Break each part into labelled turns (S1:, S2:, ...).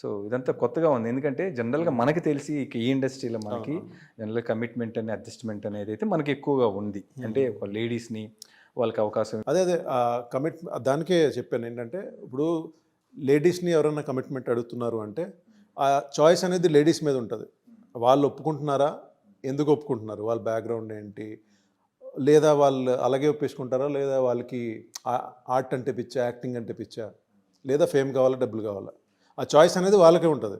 S1: So ఇదంతా కొత్తగా ఉంది. ఎందుకంటే జనరల్గా మనకి తెలిసి ఈ ఇండస్ట్రీలో మనకి జనరల్ కమిట్మెంట్ అని అడ్జస్ట్మెంట్ అనేది అయితే మనకి ఎక్కువగా ఉంది. అంటే ఒక లేడీస్ని వాళ్ళకి అవకాశం
S2: అదే అదే కమిట్ దానికే చెప్పాను ఏంటంటే ఇప్పుడు లేడీస్ని ఎవరైనా కమిట్మెంట్ అడుగుతున్నారు అంటే ఆ చాయిస్ అనేది లేడీస్ మీద ఉంటుంది. వాళ్ళు ఒప్పుకుంటున్నారా? ఎందుకు ఒప్పుకుంటున్నారు? వాళ్ళ బ్యాక్గ్రౌండ్ ఏంటి? లేదా వాళ్ళు అలాగే ఒప్పేసుకుంటారా? లేదా వాళ్ళకి ఆర్ట్ అంటే పిచ్చా యాక్టింగ్ అంటే పిచ్చా? లేదా ఫేమ్ కావాలా డబ్బులు కావాలా? ఆ చాయిస్ అనేది వాళ్ళకే ఉంటుంది.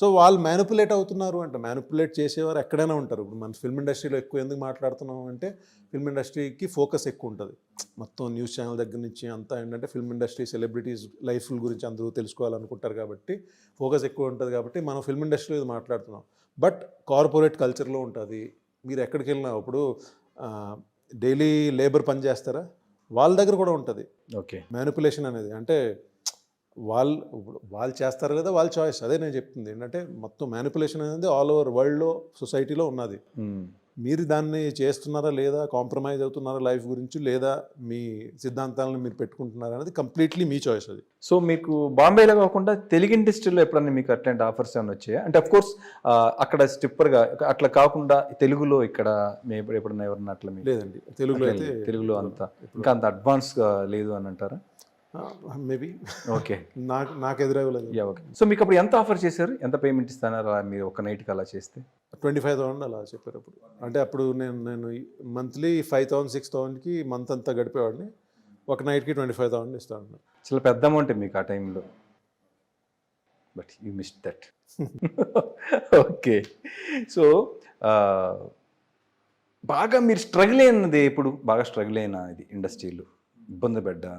S2: సో వాళ్ళు మ్యానిపులేట్ అవుతున్నారు అంటే. మ్యానిపులేట్ చేసేవారు ఎక్కడైనా ఉంటారు. ఇప్పుడు మన ఫిల్మ్ ఇండస్ట్రీలో ఎక్కువ ఎందుకు మాట్లాడుతున్నాం అంటే ఫిల్మ్ ఇండస్ట్రీకి ఫోకస్ ఎక్కువ ఉంటుంది. మొత్తం న్యూస్ ఛానల్ దగ్గర నుంచి అంతా ఏంటంటే ఫిల్మ్ ఇండస్ట్రీ సెలబ్రిటీస్ లైఫ్ గురించి అందరూ తెలుసుకోవాలనుకుంటారు కాబట్టి ఫోకస్ ఎక్కువ ఉంటుంది కాబట్టి మనం ఫిల్మ్ ఇండస్ట్రీలో ఇది మాట్లాడుతున్నాం. బట్ కార్పొరేట్ కల్చర్లో ఉంటుంది. మీరు ఎక్కడికి వెళ్ళినా ఇప్పుడు డైలీ లేబర్ పని చేస్తారా? వాళ్ళ దగ్గర కూడా ఉంటుంది.
S1: ఓకే.
S2: మ్యానిపులేషన్ అనేది. అంటే వాళ్ళు వాళ్ళు చేస్తారు కదా వాళ్ళ చాయిస్ అదే నేను చెప్తుంది. ఏంటంటే మొత్తం మ్యానిపులేషన్ అనేది ఆల్ ఓవర్ వరల్డ్లో సొసైటీలో ఉన్నది.
S1: మ్మ్.
S2: మీరు దాన్ని చేస్తున్నారా లేదా కాంప్రమైజ్ అవుతున్నారా లైఫ్ గురించి లేదా మీ సిద్ధాంతాలను మీరు పెట్టుకుంటున్నారా అనేది కంప్లీట్లీ మీ చాయిస్ అది.
S1: సో మీకు బాంబేలో కాకుండా తెలుగు ఇండస్ట్రీలో ఎప్పుడన్నా మీకు అట్లాంటి ఆఫర్స్ ఏమైనా వచ్చాయా? అంటే అఫ్ కోర్స్ అక్కడ స్టిప్పర్గా అట్లా కాకుండా తెలుగులో ఇక్కడ ఎప్పుడన్నా ఎవరన్నా అట్లా
S2: లేదండి. తెలుగులో అయితే.
S1: తెలుగులో అంత ఇంకా అంత అడ్వాన్స్గా లేదు అని అంటారా?
S2: మేబీ
S1: ఓకే
S2: నాకు నాకు ఎదురవ్వలేదు
S1: ఓకే సో మీకు అప్పుడు ఎంత ఆఫర్ చేశారు? ఎంత పేమెంట్ ఇస్తానారు? అలా మీరు ఒక నైట్కి అలా చేస్తే?
S2: ట్వంటీ ఫైవ్ థౌసండ్ అలా చెప్పారు అప్పుడు. అంటే అప్పుడు నేను నేను మంత్లీ ఫైవ్ థౌసండ్ సిక్స్ థౌసండ్కి మంత్ అంతా గడిపేవాడిని. ఒక నైట్కి ట్వంటీ ఫైవ్ థౌసండ్ ఇస్తాను
S1: చాలా పెద్ద అమౌంట్ మీకు ఆ టైంలో but you miss that okay so బాగా మీరు స్ట్రగుల్ అయినది ఎప్పుడు? బాగా స్ట్రగుల్ అయిన ఇది ఇండస్ట్రీలో ఇబ్బంది పడ్డా?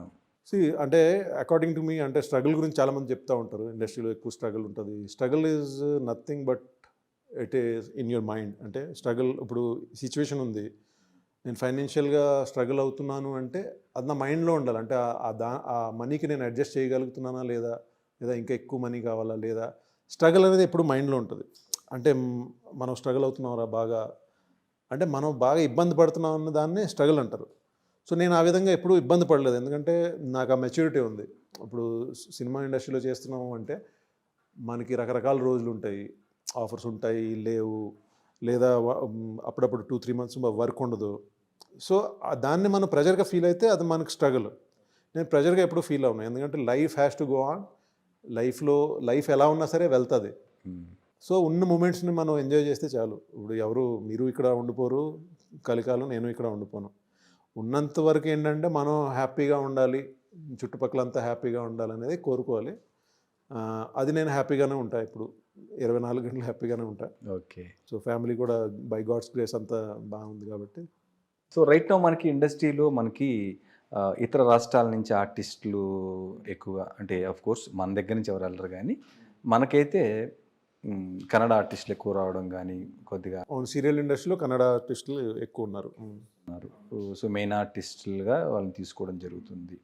S2: సి అంటే అకార్డింగ్ టు మీ అంటే స్ట్రగుల్ గురించి చాలామంది చెప్తా ఉంటారు. ఇండస్ట్రీలో ఎక్కువ స్ట్రగుల్ ఉంటుంది. Struggle is nothing but it is in your mind అంటే స్ట్రగుల్ ఇప్పుడు సిచ్యువేషన్ ఉంది. నేను ఫైనాన్షియల్గా స్ట్రగుల్ అవుతున్నాను అంటే అది నా మైండ్లో ఉండాలి. అంటే ఆ- దా ఆ మనీకి నేను అడ్జస్ట్ చేయగలుగుతున్నానా లేదా? లేదా ఇంకా ఎక్కువ మనీ కావాలా లేదా? స్ట్రగుల్ అనేది ఎప్పుడు మైండ్లో ఉంటుంది. అంటే మనం స్ట్రగుల్ అవుతున్నారా బాగా. అంటే మనం బాగా ఇబ్బంది పడుతున్నాం అన్న దాన్ని స్ట్రగుల్ అంటారు. సో నేను ఆ విధంగా ఎప్పుడూ ఇబ్బంది పడలేదు. ఎందుకంటే నాకు ఆ మెచ్యూరిటీ ఉంది. ఇప్పుడు సినిమా ఇండస్ట్రీలో చేస్తున్నాము అంటే మనకి రకరకాల రోజులు ఉంటాయి. ఆఫర్స్ ఉంటాయి లేవు. లేదా అప్పుడప్పుడు టూ త్రీ మంత్స్ వర్క్ ఉండదు. సో దాన్ని మనం ప్రెజర్గా ఫీల్ అయితే అది మనకు స్ట్రగుల్. నేను ప్రెజర్గా ఎప్పుడు ఫీల్ అవును ఎందుకంటే life has to go on. లైఫ్లో లైఫ్ ఎలా ఉన్నా సరే వెళ్తుంది. సో ఉన్న మూమెంట్స్ని మనం ఎంజాయ్ చేస్తే చాలు. ఇప్పుడు ఎవరు మీరు ఇక్కడ ఉండిపోరు. కలికాలం నేను ఇక్కడ ఉండిపోను. ఉన్నంత వరకు ఏంటంటే మనం హ్యాపీగా ఉండాలి చుట్టుపక్కలంతా హ్యాపీగా ఉండాలనేది కోరుకోవాలి. అది నేను హ్యాపీగానే ఉంటా ఇప్పుడు. ఇరవై నాలుగు గంటలు హ్యాపీగానే ఉంటా.
S1: ఓకే.
S2: సో ఫ్యామిలీ కూడా బై గాడ్స్ గ్రేస్ అంతా బాగుంది కాబట్టి.
S1: సో రైట్ నో మనకి ఇండస్ట్రీలో మనకి ఇతర రాష్ట్రాల నుంచి ఆర్టిస్టులు ఎక్కువగా అంటే ఆఫ్ కోర్స్ మన దగ్గర నుంచి ఎవరు వెళ్ళరు కానీ మనకైతే కన్నడ ఆర్టిస్టులు ఎక్కువ రావడం కానీ కొద్దిగా
S2: సీరియల్ ఇండస్ట్రీలో కన్నడ ఆర్టిస్టులు ఎక్కువ ఉన్నారు.
S1: ఉన్నారు సో మెయిన్ ఆర్టిస్టులుగా వాళ్ళని తీసుకోవడం జరుగుతుంది.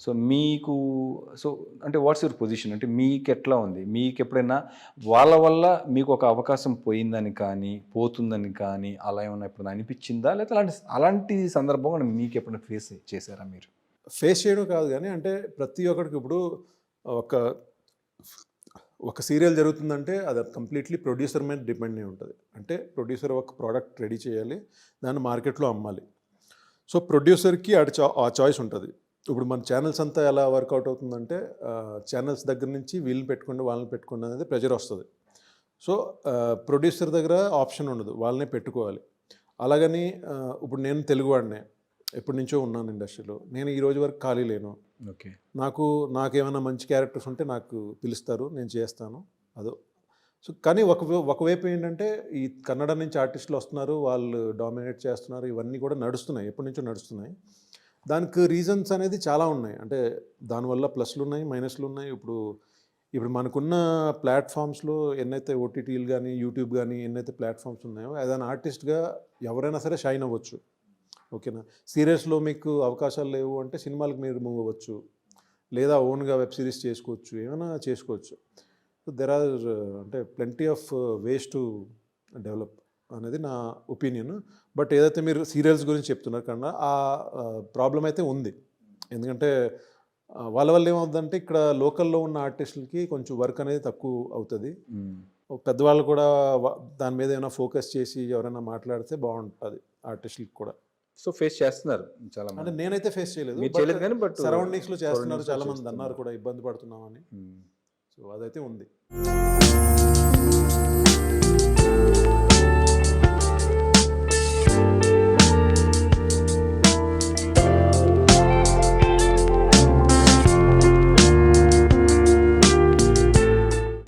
S1: సో మీకు సో అంటే వాట్స్ యువర్ పొజిషన్? అంటే మీకు ఎట్లా ఉంది? మీకు ఎప్పుడైనా వాళ్ళ వల్ల మీకు ఒక అవకాశం పోయిందని కానీ పోతుందని కానీ అలా ఏమైనా ఎప్పుడైనా అనిపించిందా? లేదా అలాంటి అలాంటి సందర్భం మీకు ఎప్పుడైనా ఫేస్ చేశారా మీరు?
S2: ఫేస్ చేయడం కాదు కానీ అంటే ప్రతి ఒక్కరికి ఇప్పుడు ఒక ఒక సీరియల్ జరుగుతుందంటే అది కంప్లీట్లీ ప్రొడ్యూసర్ మీద డిపెండ్ అయి ఉంటుంది. అంటే ప్రొడ్యూసర్ ఒక ప్రోడక్ట్ రెడీ చేయాలి దాన్ని మార్కెట్లో అమ్మాలి. సో ప్రొడ్యూసర్కి ఆ చా- ఆ చాయిస్ ఉంటుంది. ఇప్పుడు మన ఛానల్స్ అంతా ఎలా వర్కౌట్ అవుతుందంటే ఛానల్స్ దగ్గర నుంచి వీళ్ళని పెట్టుకోండి వాళ్ళని పెట్టుకోండి అనేది ప్రెజర్ వస్తుంది. సో ప్రొడ్యూసర్ దగ్గర ఆప్షన్ ఉండదు వాళ్ళనే పెట్టుకోవాలి. అలాగని ఇప్పుడు నేను తెలుగువాడినే ఎప్పటి నుంచో ఉన్నాను ఇండస్ట్రీలో. నేను ఈ రోజు వరకు ఖాళీ లేను.
S1: ఓకే.
S2: నాకు నాకేమైనా మంచి క్యారెక్టర్స్ ఉంటే నాకు పిలుస్తారు నేను చేస్తాను. అదో. సో కానీ ఒక ఒకవైపు ఏంటంటే ఈ కన్నడ నుంచి ఆర్టిస్టులు వస్తున్నారు వాళ్ళు డామినేట్ చేస్తున్నారు ఇవన్నీ కూడా నడుస్తున్నాయి ఎప్పటి నుంచో నడుస్తున్నాయి. దానికి రీజన్స్ అనేది చాలా ఉన్నాయి. అంటే దానివల్ల ప్లస్లు ఉన్నాయి మైనస్లు ఉన్నాయి. ఇప్పుడు ఇప్పుడు మనకున్న ప్లాట్ఫామ్స్లో ఎన్నైతే ఓటీటీలు కానీ యూట్యూబ్ కానీ ఎన్నైతే ప్లాట్ఫామ్స్ ఉన్నాయో ఏదైనా ఆర్టిస్ట్గా ఎవరైనా సరే షైన్ అవ్వచ్చు. ఓకేనా? సీరియల్స్లో మీకు అవకాశాలు లేవు అంటే సినిమాలకు మీరు మూవ్ అవ్వచ్చు. లేదా ఓన్గా వెబ్ సిరీస్ చేసుకోవచ్చు ఏమైనా చేసుకోవచ్చు. సో దెర్ ఆర్ అంటే plenty of ways to develop అనేది నా ఒపీనియన్ బట్ ఏదైతే మీరు సీరియల్స్ గురించి చెప్తున్నారు కన్నా ఆ ప్రాబ్లం అయితే ఉంది. ఎందుకంటే వాళ్ళ వల్ల ఏమవుతుందంటే ఇక్కడ లోకల్లో ఉన్న ఆర్టిస్టులకి కొంచెం వర్క్ అనేది తక్కువ అవుతుంది. పెద్దవాళ్ళు కూడా దాని మీద ఏమైనా ఫోకస్ చేసి ఎవరైనా మాట్లాడితే బాగుంటుంది ఆర్టిస్టులకి కూడా.
S1: సో ఫేస్ చేస్తున్నారు చాలా
S2: అంటే
S1: మంది
S2: నేనైతే ఫేస్ చేయలేదు
S1: చేయలేదు కానీ బట్
S2: సరౌండింగ్స్లో చేస్తున్నారు చాలా మంది. అన్నారు కూడా ఇబ్బంది పడుతున్నామని
S1: మ్మ్.
S2: సో అదైతే ఉంది